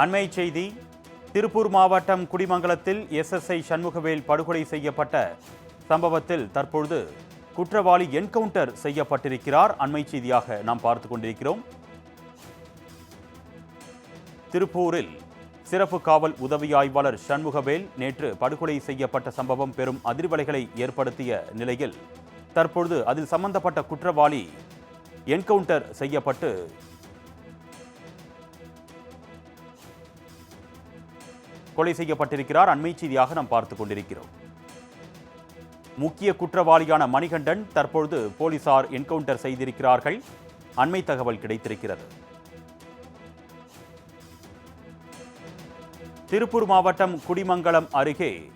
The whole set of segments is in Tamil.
அண்மை செய்தி திருப்பூர் மாவட்டம் குடிமங்கலத்தில் எஸ்எஸ்ஐ சண்முகவேல் படுகொலை செய்யப்பட்ட சம்பவத்தில் தற்பொழுது குற்றவாளி என்கவுண்டர் செய்யப்பட்டிருக்கிறார். அண்மை செய்தியாக நாம் பார்த்து கொண்டிருக்கிறோம். திருப்பூரில் சிறப்பு காவல் உதவி ஆய்வாளர் சண்முகவேல் நேற்று படுகொலை செய்யப்பட்ட சம்பவம் பெரும் அதிர்வலைகளை ஏற்படுத்திய நிலையில் தற்பொழுது அதில் சம்பந்தப்பட்ட குற்றவாளி என்கவுண்டர் செய்யப்பட்டு கொலை செய்யப்பட்டிருக்கிறார். அண்மை செய்தியாக நாம் பார்த்துக் கொண்டிருக்கிறோம். முக்கிய குற்றவாளியான மணிகண்டன் தற்பொழுது போலீசார் என்கவுண்டர் செய்திருக்கிறார்கள். அண்மை தகவல் கிடைத்திருக்கிறது. திருப்பூர் மாவட்டம் குடிமங்கலம் அருகே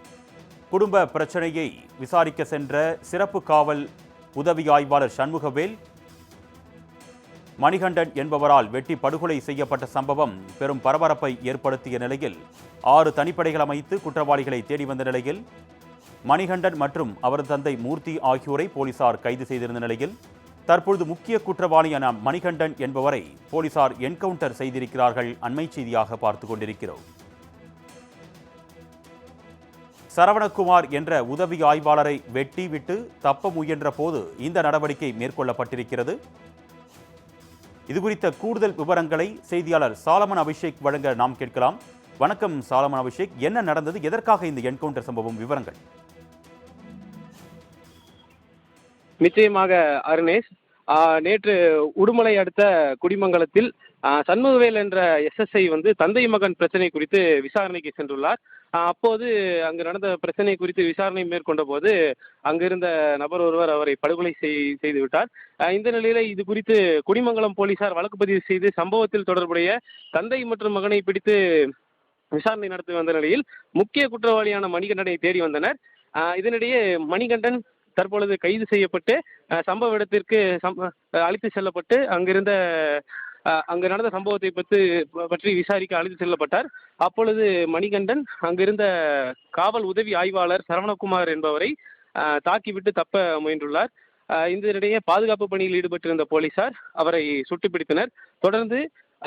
குடும்ப பிரச்சனையை விசாரிக்க சென்ற சிறப்பு காவல் உதவி ஆய்வாளர் சண்முகவேல் மணிகண்டன் என்பவரால் வெட்டி படுகொலை செய்யப்பட்ட சம்பவம் பெரும் பரபரப்பை ஏற்படுத்திய நிலையில் ஆறு தனிப்படைகள் அமைத்து குற்றவாளிகளை தேடி வந்த நிலையில் மணிகண்டன் மற்றும் அவரது தந்தை மூர்த்தி ஆகியோரை போலீசார் கைது செய்திருந்த நிலையில் தற்பொழுது முக்கிய குற்றவாளியான மணிகண்டன் என்பவரை போலீசார் என்கவுண்டர் செய்திருக்கிறார்கள் அண்மை செய்தியாக பார்த்து கொண்டிருக்கிறோம். சரவணகுமார் என்ற உதவி ஆய்வாளரை வெட்டி விட்டு தப்ப முயன்ற போது இந்த நடவடிக்கை மேற்கொள்ளப்பட்டிருக்கிறது. இது குறித்த கூடுதல் விவரங்களை செய்தியாளர் சாலமன் அபிஷேக் வழங்க நாம் கேட்கலாம். வணக்கம் சாலமன் அபிஷேக். என்ன நடந்தது? எதற்காக இந்த என்கவுண்டர் சம்பவம்? விவரங்கள். நிச்சயமாக அருணேஷ் நேற்று உடுமலை அடுத்த குடிமங்கலத்தில் சண்முகவேல் என்ற எஸ்எஸ்ஐ வந்து தந்தை மகன் பிரச்சனை குறித்து விசாரணைக்கு சென்றுள்ளார். அப்போது அங்கு நடந்த பிரச்சனை குறித்து விசாரணை மேற்கொண்ட போது அங்கிருந்த நபர் ஒருவர் அவரை படுகொலை செய்- செய்து விட்டார். இந்த நிலையில இது குறித்து குடிமங்கலம் போலீசார் வழக்கு பதிவு செய்து சம்பவத்தில் தொடர்புடைய தந்தை மற்றும் மகனை பிடித்து விசாரணை நடத்தி வந்த நிலையில் முக்கிய குற்றவாளியான மணிகண்டனை தேடி வந்தனர். இதனிடையே மணிகண்டன் தற்பொழுது கைது செய்யப்பட்டு சம்பவ இடத்திற்கு அழைத்து செல்லப்பட்டு அங்கிருந்த அங்கு நடந்த சம்பவத்தை பற்றி பற்றி விசாரிக்க அழைத்து செல்லப்பட்டார். அப்பொழுது மணிகண்டன் அங்கிருந்த காவல் உதவி ஆய்வாளர் சரவணகுமார் என்பவரை தாக்கிவிட்டு தப்ப முயன்றுள்ளார். இதனிடையே பாதுகாப்பு பணியில் ஈடுபட்டிருந்த போலீசார் அவரை சுட்டு பிடித்தனர் தொடர்ந்து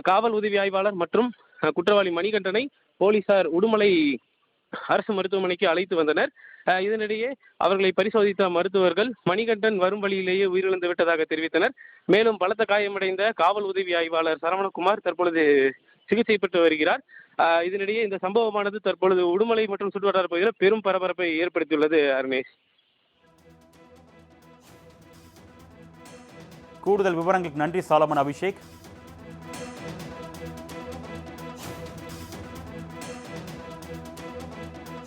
காவல் உதவி ஆய்வாளர் மற்றும் குற்றவாளி மணிகண்டனை போலீசார் உடுமலை அரசு மருத்துவமனைக்கு அழைத்து வந்தனர். இதனிடையே அவர்களை பரிசோதித்த மருத்துவர்கள் மணிகண்டன் வரும் வழியிலேயே உயிரிழந்து விட்டதாக தெரிவித்தனர். மேலும் பலத்த காயமடைந்த காவல் உதவி ஆய்வாளர் சரவணகுமார் தற்பொழுது சிகிச்சை பெற்று வருகிறார். இதனிடையே இந்த சம்பவமானது தற்பொழுது உடுமலை மற்றும் சுற்றுவட்டார பகுதியில் பெரும் பரபரப்பை ஏற்படுத்தியுள்ளது அருணேஷ். கூடுதல் விவரங்களுக்கு நன்றி சாலமன் அபிஷேக்.